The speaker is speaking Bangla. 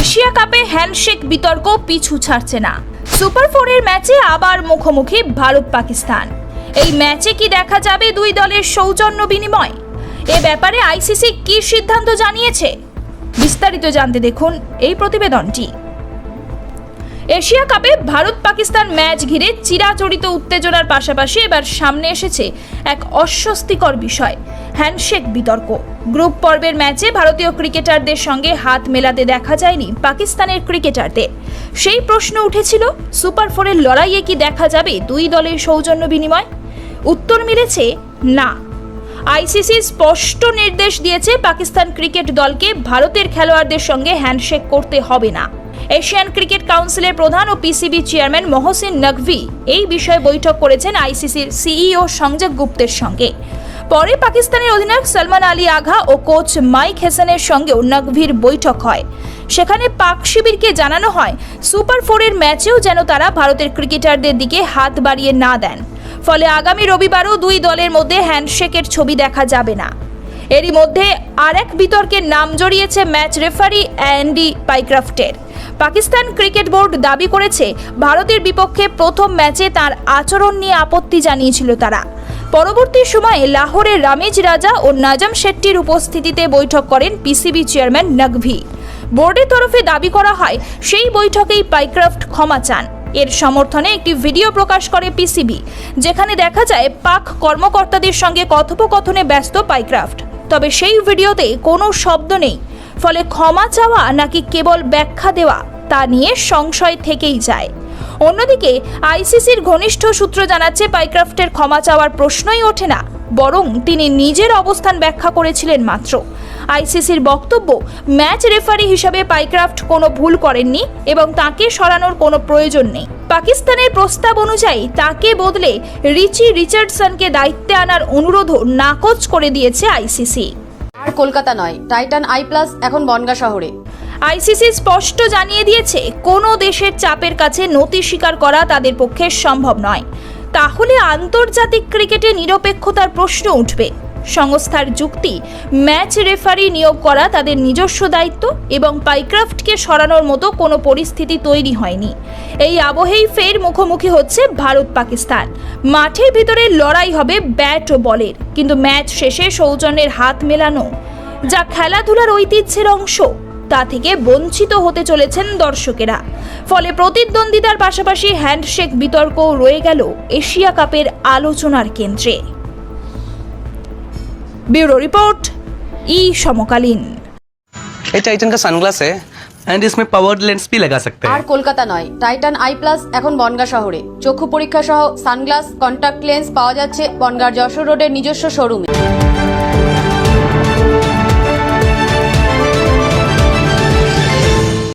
এশিয়া কাপে হ্যান্ডশেক বিতর্ক পিছু ছাড়ছে না। সুপার ফোরের ম্যাচে আবার মুখোমুখি ভারত পাকিস্তান। এই ম্যাচে কি দেখা যাবে দুই দলের সৌজন্য বিনিময়? এ ব্যাপারে আইসিসি কি সিদ্ধান্ত জানিয়েছে? বিস্তারিত জানতে দেখুন এই প্রতিবেদনটি। এশিয়া কাপে ভারত পাকিস্তান ম্যাচ ঘিরে চিরাচরিত উত্তেজনার পাশাপাশি এবার সামনে এসেছে এক অস্বস্তিকর বিষয়, হ্যান্ডশেক বিতর্ক। গ্রুপ পর্বের ম্যাচে ভারতীয় ক্রিকেটারদের সঙ্গে হাত মেলাতে দেখা যায়নি পাকিস্তানের ক্রিকেটারদের। সেই প্রশ্ন উঠেছিল, সুপার ফোরের লড়াইয়ে কি দেখা যাবে দুই দলের সৌজন্য বিনিময়? উত্তর মিলেছে, না। আইসিসি স্পষ্ট নির্দেশ দিয়েছে পাকিস্তান ক্রিকেট দলকে ভারতের খেলোয়াড়দের সঙ্গে হ্যান্ডশেক করতে হবে না। এশিয়ান ক্রিকেট কাউন্সিলের প্রধান ও পিসিবি চেয়ারম্যান মহসিন নকভি এই বিষয়ে বৈঠক করেছেন আইসিসির সিইও সংজয় গুপ্তের সঙ্গে। পরে পাকিস্তানের অধিনায়ক সলমান আলী আঘা ও কোচ মাইক হেসেনের সঙ্গেও নকভির বৈঠক হয়। সেখানে পাক শিবিরকে জানানো হয়, সুপার ফোরের ম্যাচেও যেন তারা ভারতের ক্রিকেটারদের দিকে হাত বাড়িয়ে না দেন। ফলে আগামী রবিবারও দুই দলের মধ্যে হ্যান্ডশেকের ছবি দেখা যাবে না। এরই মধ্যে আরেক বিতর্কের নাম জড়িয়েছে ম্যাচ রেফারি অ্যান্ডি পাইক্রাফটের। পাকিস্তান ক্রিকেট বোর্ড দাবি করেছে ভারতের বিপক্ষে প্রথম ম্যাচে তার আচরণ নিয়ে আপত্তি জানিয়েছিল তারা। পরবর্তী সময়ে লাহোরের রামেজ রাজা ও নাজাম শেট্টির উপস্থিতিতে বৈঠক করেন পিসিবি চেয়ারম্যান নকভি বোর্ডের তরফে দাবি করা হয়, সেই বৈঠকেই পাইক্রাফট ক্ষমা চান। এর সমর্থনে একটি ভিডিও প্রকাশ করে পিসিবি, যেখানে দেখা যায় পাক কর্মকর্তাদের সঙ্গে কথোপকথনে ব্যস্ত পাইক্রাফট। তবে সেই ভিডিওতে কোনো শব্দ নেই। ফলে ক্ষমা চাওয়া নাকি কেবল ব্যাখ্যা দেওয়া, তা নিয়ে সংশয় থেকেই যায়। অন্যদিকে, আইসিসির ঘনিষ্ঠ সূত্র জানাচ্ছে পাইক্রাফ্টের ক্ষমা চাওয়ার প্রশ্নই ওঠে না, বরং তিনি নিজের অবস্থান ব্যাখ্যা করেছিলেন মাত্র। আইসিসির বক্তব্য, ম্যাচ রেফারি হিসাবে পাইক্রাফ্ট কোনো ভুল করেননি এবং তাকে সরানোর কোনো প্রয়োজন নেই। পাকিস্তানের প্রস্তাব অনুযায়ী, তাকে বদলে রিচি রিচার্ডসনকে দায়িত্বে আনার অনুরোধও নাকচ করে দিয়েছে আইসিসি। আর কলকাতা নয়। টাইটান আই প্লাস এখন বনগা শহরে। আইসিসি স্পষ্ট জানিয়ে দিয়েছে, কোনো দেশের চাপের কাছে নতি স্বীকার করা তাদের পক্ষে সম্ভব নয়। তাহলে আন্তর্জাতিক ক্রিকেটে নিরপেক্ষতার প্রশ্ন উঠবে। সংস্থার যুক্তি, ম্যাচ রেফারি নিয়োগ করা তাদের নিজস্ব দায়িত্ব এবং পাইক্রাফটকে সরানোর মতো কোনো পরিস্থিতি তৈরি হয়নি। এই আবহেই ফের মুখোমুখি হচ্ছে ভারত পাকিস্তান। মাঠের ভিতরে লড়াই হবে ব্যাট ও বলের, কিন্তু ম্যাচ শেষে সৌজন্যের হাত মেলানো। যা খেলাধুলার ঐতিহ্যের অংশ, তা থেকে বঞ্চিত হতে চলেছেন দর্শকেরা। ফলে প্রতিদ্বন্দ্বিতার পাশাপাশি হ্যান্ডশেক বিতর্ক রয়ে গেল এশিয়া কাপের আলোচনার কেন্দ্রে। ব্যুরো রিপোর্ট ই সমকালীন ये टाइटन का सनग्लास है एंड इसमें पावर्ड लेंस भी लगा सकते আর हैं কলকাতা নয় টাইটান আই প্লাস এখন বনগা শহরে চক্ষু পরীক্ষা সহ সানগ্লাস কন্টাক্ট লেন্স পাওয়া যাচ্ছে বনগার যশোর রোডের নিজস্ব শোরুমে